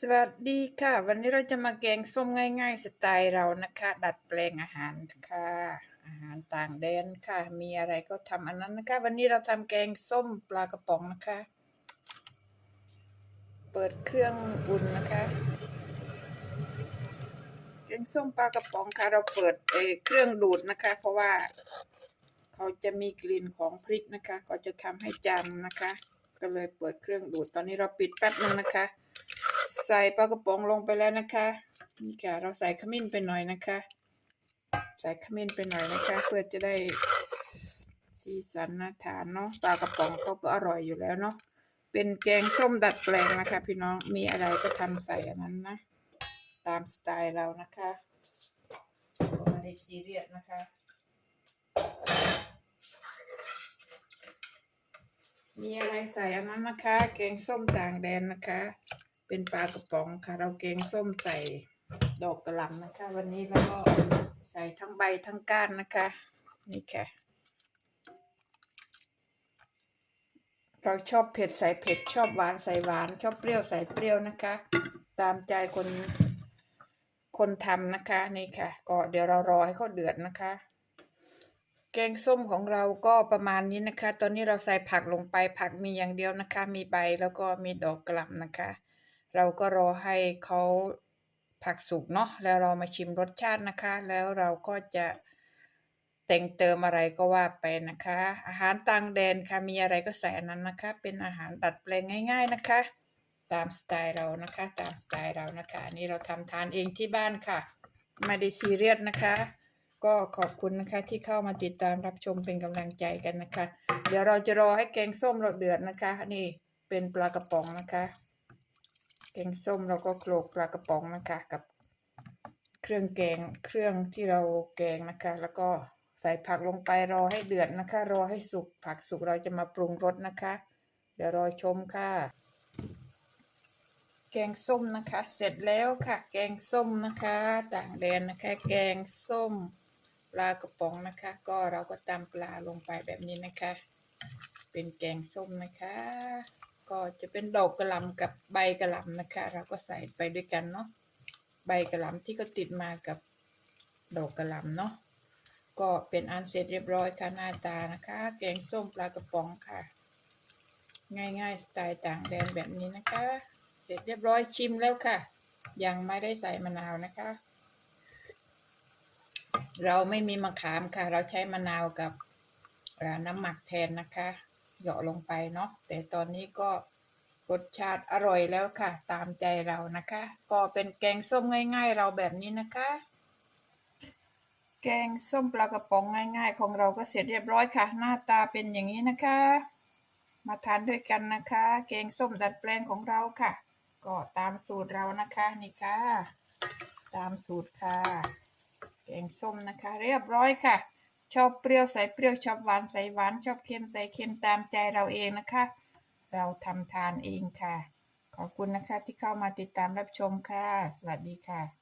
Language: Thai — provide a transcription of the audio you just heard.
สวัสดีค่ะ วันนี้เราจะมาแกงส้มง่ายๆ สไตล์เรานะคะ ดัดแปลงอาหารค่ะ อาหารต่างแดนค่ะ มีอะไรก็ทำอันนั้นนะคะ วันนี้เราทำแกงส้มปลากระป๋องนะคะ เปิดเครื่องอุ่นนะคะ แกงส้มปลากระป๋องค่ะ เราเปิดเอเครื่องดูดนะคะ เพราะว่า เขาจะมีกลิ่นของพริกนะคะ ก็จะทำให้จำนะคะ ก็เลยเปิดเครื่องดูดตอนนี้เราปิดแป๊บนึงนะคะ ใส่ปลากระป๋องลงไปแล้วนะคะ นี่ค่ะ เราใส่ขมิ้นไปหน่อยนะคะ ใส่ขมิ้นไปหน่อยนะคะ เพื่อจะได้สีสันน่าทานเนาะปลากระป๋องเขาก็อร่อยอยู่แล้วเนาะเป็นแกงส้มดัดแปลงนะคะ พี่น้องมีอะไรก็ทำใส่อันนั้นนะ ตามสไตล์เรานะคะไม่ได้ซีเรียสนะคะมีอะไรใส่อันนั้นนะคะ แกงส้มต่างแดนนะคะ เป็นปลากระป๋องค่ะ เราแกงส้มใส่ดอกกระหล่ำนะคะ วันนี้เราก็ใส่ทั้งใบทั้งก้านนะคะ นี่ค่ะเราชอบเผ็ดใส่เผ็ดชอบหวานใส่หวานชอบเปรี้ยวใส่เปรี้ยวนะคะ ตามใจคนคนทำนะคะนี่ค่ะ ก็เดี๋ยวเรารอให้เขาเดือดนะคะ แกงส้มของเราก็ประมาณนี้นะคะ ตอนนี้เราใส่ผักลงไปผักมีอย่างเดียวนะคะ มีใบแล้วก็มีดอกกะหล่ำนะคะ เราก็รอให้เขาผักสุกเนาะแล้วเรามาชิมรสชาตินะคะ แล้วเราก็จะแต่งเติมอะไรก็ว่าไปนะคะ อาหารต่างแดนค่ะมีอะไรก็ใส่อันนั้นนะคะ เป็นอาหารดัดแปลงง่าย ๆนะคะ ตามสไตล์เรานะคะ ตามสไตล์เรานะคะอันนี้เราทำทานเองที่บ้านค่ะไม่ได้ซีเรียสนะคะ ก็ขอบคุณนะคะที่เข้ามาติดตามรับชมเป็นกำลังใจกันนะคะ เดี๋ยวเราจะรอให้แกงส้มเราเดือดนะคะ นี่เป็นปลากระป๋องนะคะ แกงส้มเราก็โขลกปลากระป๋องนะคะกับเครื่องแกงเครื่องที่เราแกงนะคะ แล้วก็ใส่ผักลงไปรอให้เดือดนะคะ รอให้สุกผักสุกเราจะมาปรุงรสนะคะ เดี๋ยวรอชมค่ะ แกงส้มนะคะ เสร็จแล้วค่ะ แกงส้มนะคะ ต่างแดนนะคะ แกงส้มปลากระป๋องนะคะ ก็เราก็ตำปลาลงไปแบบนี้นะคะ เป็นแกงส้มนะคะ ก็จะเป็นดอกกระหล่ำกับใบกระหล่ำนะคะ เราก็ใส่ไปด้วยกันเนาะใบกระหล่ำที่ก็ติดมากับดอกกระหล่ำเนาะก็เป็นอันเสร็จเรียบร้อยค่ะหน้าตานะคะ แกงส้มปลากระป๋องค่ะ ง่ายๆสไตล์ต่างแดนแบบนี้นะคะ เสร็จเรียบร้อยชิมแล้วค่ะ ยังไม่ได้ใส่มะนาวนะคะ เราไม่มีมะขามค่ะ เราใช้มะนาวกับน้ำหมักแทนนะคะ เหยาะลงไปเนาะแต่ตอนนี้ก็รสชาติอร่อยแล้วค่ะ ตามใจเรานะคะ ก็เป็นแกงส้มง่าย ๆ เราแบบนี้นะคะ แกงส้มปลากระป๋องง่าย ๆ ของเราก็เสร็จเรียบร้อยค่ะ หน้าตาเป็นอย่างนี้นะคะ มาทานด้วยกันนะคะ แกงส้มดัดแปลงของเราค่ะ ก็ตามสูตรเรานะคะนี่ค่ะ ตามสูตรค่ะ แกงส้มนะคะ เรียบร้อยค่ะ ชอบเปรี้ยวใส่เปรี้ยวชอบหวานใส่หวานชอบเค็มใส่เค็มตามใจเราเองนะคะ เราทำทานเองค่ะ ขอบคุณนะคะที่เข้ามาติดตามรับชมค่ะ สวัสดีค่ะ